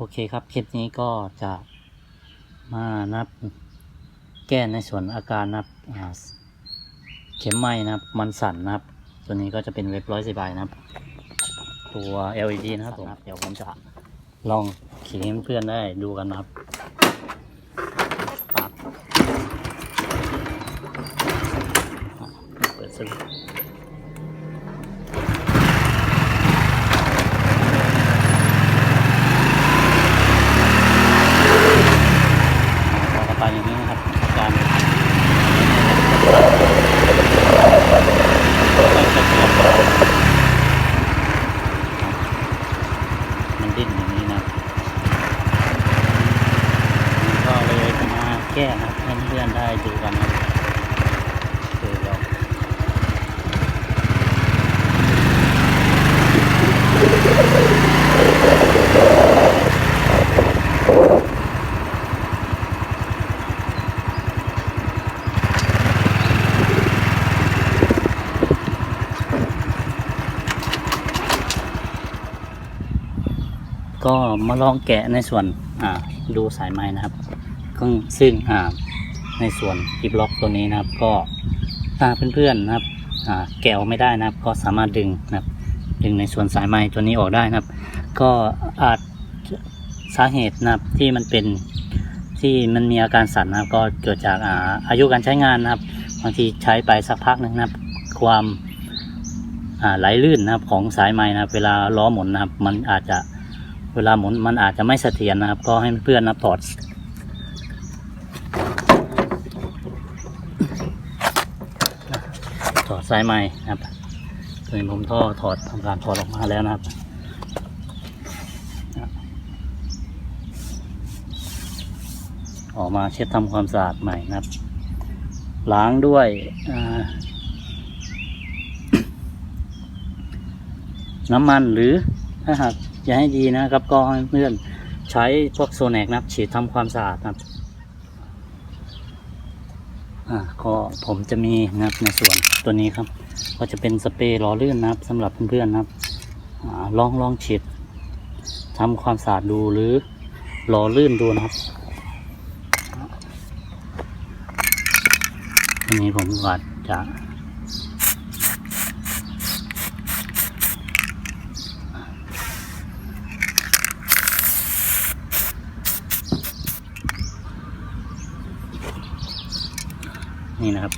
โอเคครับ คลิปนี้ก็จะมานับแก้ในส่วนอาการนะครับอ่าเข็มไหม้นะครับ มันสั่นนะครับ ตัวนี้ก็จะเป็นเว็บร้อยสิบใบนะครับ ตัว LED นะครับผมเดี๋ยวผมจะลองขี่ให้เพื่อนได้ดูกันนะครับปั๊บอะเปิดสวิตช์ ต่อกันไปอย่างนี้นะครับอาการไม่จะเกิด มันดิ้นอย่างนี้นะก็เลยมาแก้นะให้เพื่อนได้ดูกันนะครับคือเรา ก็มาลองแกะในส่วนดูสายไม้นะครับซึ่งในส่วนอีบล็อกตัวนี้นะครับ ก็ถ้าเพื่อนๆนะครับแกะออกไม่ได้นะครับ ก็สามารถดึงนะครับ ดึงในส่วนสายไม้ตัวนี้ออกได้นะครับ ก็อาจสาเหตุนะครับที่มันเป็นที่มันมีอาการสั่นนะครับก็เกิดจากอาอายุการใช้งานนะครับบางทีใช้ไปสักพักหนึ่งนะครับ ความไหลลื่นนะครับของสายไม้นะครับ เวลาล้อหมุนนะครับ มันอาจจะ เวลาหมุนมันอาจจะไม่เสถียรนะครับ ก็ให้เพื่อนนับถอดถอดสายไม้นะครับตัวนี้ผมท่อถอดทำการถอดออกมาแล้วนะครับออกมาเช็ดทำความสะอาดใหม่นะครับ ล้างด้วยน้ำมันหรือถ้าหาก จะให้ดีนะครับ ก็ให้เพื่อนใช้พวกโซแนกนะครับ ฉีดทำความสะอาดนะครับอ่าก็ผมจะมีนะครับในส่วนตัวนี้ครับ ก็จะเป็นสเปรย์ล่อลื่นนะครับสำหรับเพื่อนๆนะครับอาลองลองฉีดทำความสะอาดดูหรือล่อลื่นดูนะครับอันนี้ผมก็จะ นี่นะครับ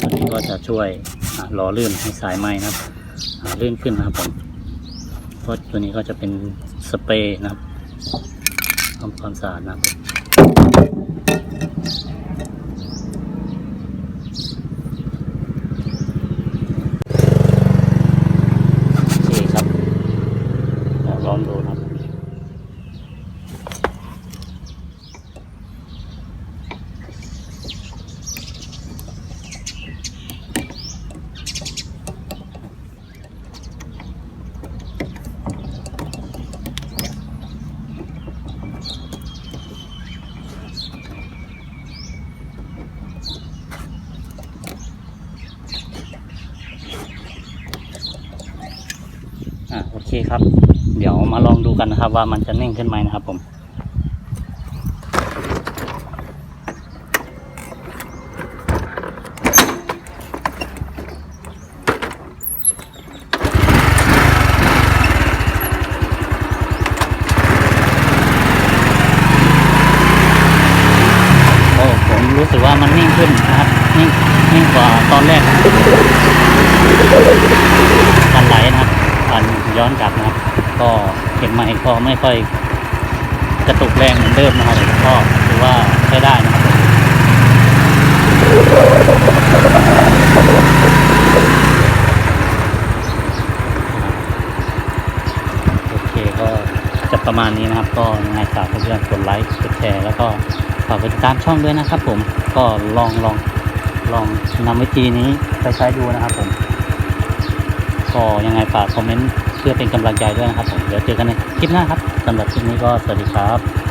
ตัวนี้ก็จะช่วยหล่อลื่นให้สายไหมนะครับลื่นขึ้นนะครับผมเพราะตัวนี้ก็จะเป็นสเปรย์นะครับทำความสะอาดนะครับโอเคครับเดี๋ยวลองดูนะครับ อ่าโอ เคครับ เดี๋ยวมาลองดูกันนะครับ ว่ามันจะเน่งขึ้นไหมนะครับผมโอ้ผมรู้สึกว่ามันนิ่งขึ้นนะครับ นิ่งนิ่งกว่าตอนแรกการไหลนะครับการย้อนกลับนะครับ ก็ เข็มไม้ก็ไม่ค่อยกระตุกแรงเหมือนเดิมนะครับก็ถือว่าใช้ได้นะครับโอเคก็จะประมาณนี้นะครับ ก็ยังไงฝากเพื่อนๆกดไลค์กดแชร์แล้วก็ฝากกดติดตามช่องด้วยนะครับ ผมก็ลองลองลองนำวิธีนี้ไปใช้ดูนะครับผมก็ยังไงฝากคอมเมนต์ พื่อเป็นกำลังใจด้วยนะครับผมเดี๋ยวเจอกันในคลิปหน้าครับสำหรับคลิปนี้ก็สวัสดีครับ